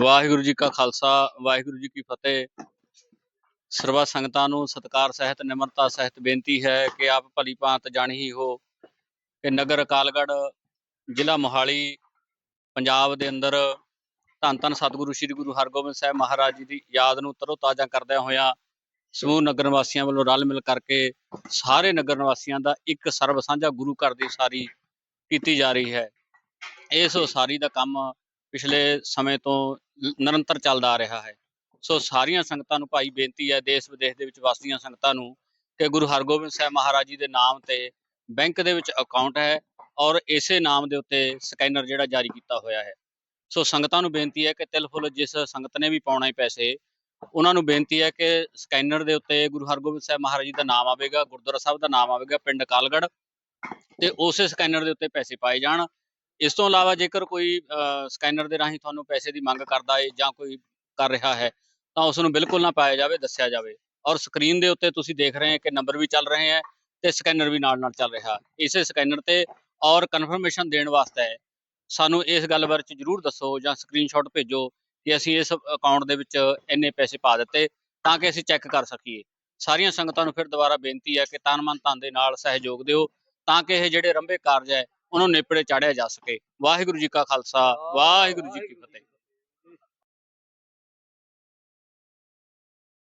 ਵਾਹਿਗੁਰੂ ਜੀ ਕਾ ਖਾਲਸਾ, ਵਾਹਿਗੁਰੂ ਜੀ ਕੀ ਫਤਿਹ। ਸਰਵਾ ਸੰਗਤਾਂ ਨੂੰ ਸਤਕਾਰ ਸਹਿਤ, ਨਿਮਰਤਾ ਸਹਿਤ ਬੇਨਤੀ ਹੈ ਕਿ ਆਪ ਭਲੀ ਭਾਂਤ ਜਾਣੀ ਹੀ ਹੋ ਕਿ ਨਗਰ ਅਕਾਲਗੜ੍ਹ, ਜ਼ਿਲ੍ਹਾ ਮੋਹਾਲੀ, ਪੰਜਾਬ ਦੇ ਅੰਦਰ ਧੰਨ ਧੰਨ ਸਤਿਗੁਰੂ ਸ੍ਰੀ ਗੁਰੂ ਹਰਗੋਬਿੰਦ ਸਾਹਿਬ ਮਹਾਰਾਜ ਜੀ ਦੀ ਯਾਦ ਨੂੰ ਤਰੋਤਾਜ਼ਾ ਕਰਦਿਆਂ ਹੋਇਆਂ ਸਮੂਹ ਨਗਰ ਨਿਵਾਸੀਆਂ ਵੱਲੋਂ ਰਲ ਮਿਲ ਕਰਕੇ ਸਾਰੇ ਨਗਰ ਨਿਵਾਸੀਆਂ ਦਾ ਇੱਕ ਸਰਬ ਸਾਂਝਾ ਗੁਰੂ ਘਰ ਦੀ ਸਾਰੀ ਕੀਤੀ ਜਾ ਰਹੀ ਹੈ। ਇਸ ਉਸਾਰੀ ਦਾ ਕੰਮ ਪਿਛਲੇ ਸਮੇਂ ਤੋਂ ਲ- ਨਿਰੰਤਰ ਚੱਲਦਾ ਆ ਰਿਹਾ ਹੈ। ਸੋ ਸਾਰੀਆਂ ਸੰਗਤਾਂ ਨੂੰ ਭਾਈ ਬੇਨਤੀ ਹੈ, ਦੇਸ਼ ਵਿਦੇਸ਼ ਦੇ ਵਿੱਚ ਵਸਦੀਆਂ ਸੰਗਤਾਂ ਨੂੰ ਕਿ ਗੁਰੂ ਹਰਗੋਬਿੰਦ ਸਾਹਿਬ ਮਹਾਰਾਜ ਜੀ ਦੇ ਨਾਮ ਤੇ ਬੈਂਕ ਦੇ ਵਿੱਚ ਅਕਾਊਂਟ ਹੈ ਔਰ ਇਸੇ ਨਾਮ ਦੇ ਉੱਤੇ ਸਕੈਨਰ ਜਿਹੜਾ ਜਾਰੀ ਕੀਤਾ ਹੋਇਆ ਹੈ। ਸੋ ਸੰਗਤਾਂ ਨੂੰ ਬੇਨਤੀ ਹੈ ਕਿ ਤਿਲ ਫੁੱਲ ਜਿਸ ਸੰਗਤ ਨੇ ਵੀ ਪਾਉਣਾ ਹੈ ਪੈਸੇ, ਉਹਨਾਂ ਨੂੰ ਬੇਨਤੀ ਹੈ ਕਿ ਸਕੈਨਰ ਦੇ ਉੱਤੇ ਗੁਰੂ ਹਰਗੋਬਿੰਦ ਸਾਹਿਬ ਮਹਾਰਾਜ ਜੀ ਦਾ ਨਾਮ ਆਵੇਗਾ, ਗੁਰਦੁਆਰਾ ਸਾਹਿਬ ਦਾ ਨਾਮ ਆਵੇਗਾ, ਪਿੰਡ ਕਾਲਗੜ੍ਹ ਤੇ ਉਸੇ ਸਕੈਨਰ ਦੇ ਉੱਤੇ ਪੈਸੇ ਪਾਏ ਜਾਣ। ਇਸ ਤੋਂ ਇਲਾਵਾ ਜੇਕਰ ਕੋਈ ਸਕੈਨਰ ਦੇ ਰਾਹੀਂ ਤੁਹਾਨੂੰ ਪੈਸੇ ਦੀ ਮੰਗ ਕਰਦਾ ਹੈ ਜਾਂ ਕੋਈ ਕਰ ਰਿਹਾ ਹੈ, ਤਾਂ ਉਸ ਨੂੰ ਬਿਲਕੁਲ ਨਾ ਪਾਇਆ ਜਾਵੇ, ਦੱਸਿਆ ਜਾਵੇ। ਔਰ ਸਕਰੀਨ ਦੇ ਉੱਤੇ ਤੁਸੀਂ ਦੇਖ ਰਹੇ ਹੋ ਕਿ ਨੰਬਰ ਵੀ ਚੱਲ ਰਹੇ ਹੈ ਤੇ ਸਕੈਨਰ ਵੀ ਨਾਲ ਨਾਲ ਚੱਲ ਰਿਹਾ। ਇਸੇ ਸਕੈਨਰ ਤੇ ਔਰ ਕਨਫਰਮੇਸ਼ਨ ਦੇਣ ਵਾਸਤੇ ਸਾਨੂੰ ਇਸ ਗੱਲ ਬਾਰੇ ਚ ਜਰੂਰ ਦੱਸੋ ਜਾਂ ਸਕਰੀਨਸ਼ਾਟ ਭੇਜੋ ਕਿ ਅਸੀਂ ਇਸ ਅਕਾਊਂਟ ਦੇ ਵਿੱਚ ਇੰਨੇ ਪੈਸੇ ਪਾ ਦਿੱਤੇ ਤਾਂ ਕਿ ਅਸੀਂ ਚੈੱਕ ਕਰ ਸਕੀਏ। ਸਾਰੀਆਂ ਸੰਗਤਾਂ ਨੂੰ ਫਿਰ ਦੁਬਾਰਾ ਬੇਨਤੀ ਹੈ ਕਿ ਤਨ ਮਨ ਧਨ ਦੇ ਨਾਲ ਸਹਿਯੋਗ ਦਿਓ ਤਾਂ ਕਿ ਇਹ ਜਿਹੜੇ ਰੰਭੇ ਕਾਰਜ ਹੈ ਉਹਨੂੰ ਨੇਪਰੇ ਚਾੜਿਆ ਜਾ ਸਕੇ। ਵਾਹਿਗੁਰੂ ਜੀ ਕਾ ਖਾਲਸਾ ਵਾਹਿਗੁਰੂ ਜੀ ਕੀ ਫਤਿਹ।